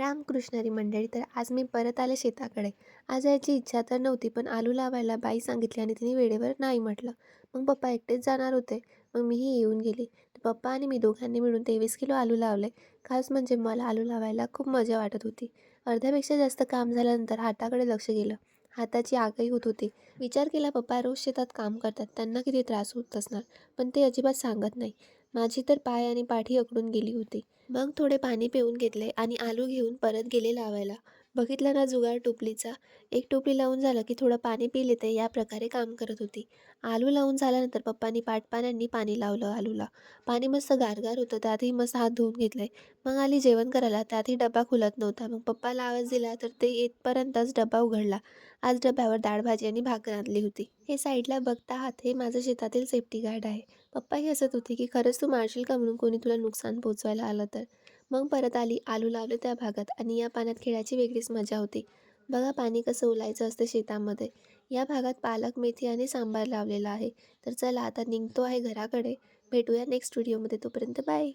रामकृष्णारी मंडळी तर आज मी परत आले शेताकडे. आज यायची इच्छा तर नव्हती पण आलू लावायला बाई सांगितली आणि तिने वेळेवर नाही म्हटलं. मग पप्पा एकटेच जाणार होते. मग मीही येऊन गेली. पप्पा आणि मी दोघांनी मिळून तेवीस किलो आलू लावले. खास म्हणजे मला आलू लावायला खूप मजा वाटत होती. अर्ध्यापेक्षा जास्त काम झाल्यानंतर हाताकडे लक्ष गेलं. हाताची आगही होत होती. विचार केला पप्पा रोज शेतात काम करतात. त्यांना किती त्रास होत असणार? पण ते अजिबात सांगत नाही. माझी तर पाय आणि पाठी अकडून गेली होती. मग थोडे पाणी पिऊन घेतले आणि आलू घेऊन परत गेले लावायला. बघितलं ना जुगार टोपलीचा? एक टोपली लावून झालं की थोडं पाणी पिले ते या प्रकारे काम करत होती. आलू लावून झाल्यानंतर पप्पांनी पाटपाण्यांनी पाणी लावलं आलूला. पाणी मस्त गारगार होतं त्यातही मस्त हात धुवून घेतले मग आली जेवण करायला त्यातही डबा खुलत नव्हता. मग पप्पाला आवाज दिला तर ते येतपर्यंतच डबा उघडला. आज डब्यावर डाळ भाजी आणि भाकर आणली होती. हे साईडला बघता आहात हे माझं शेतातील सेफ्टी गार्ड आहे. पप्पाही असत होते की खरंच तू मारशील का म्हणून कोणी तुला नुकसान पोचवायला आलं तर? मग परत आली आलू लावले त्या भागात आणि या पाण्यात खेळायची वेगळीच मजा होती. बघा पाणी कसं ओलायचं असतं शेतामध्ये. या भागात पालक मेथी आणि सांबार लावलेला आहे. तर चला आता निघतो आहे घराकडे. भेटूया नेक्स्ट व्हिडिओमध्ये तोपर्यंत बाय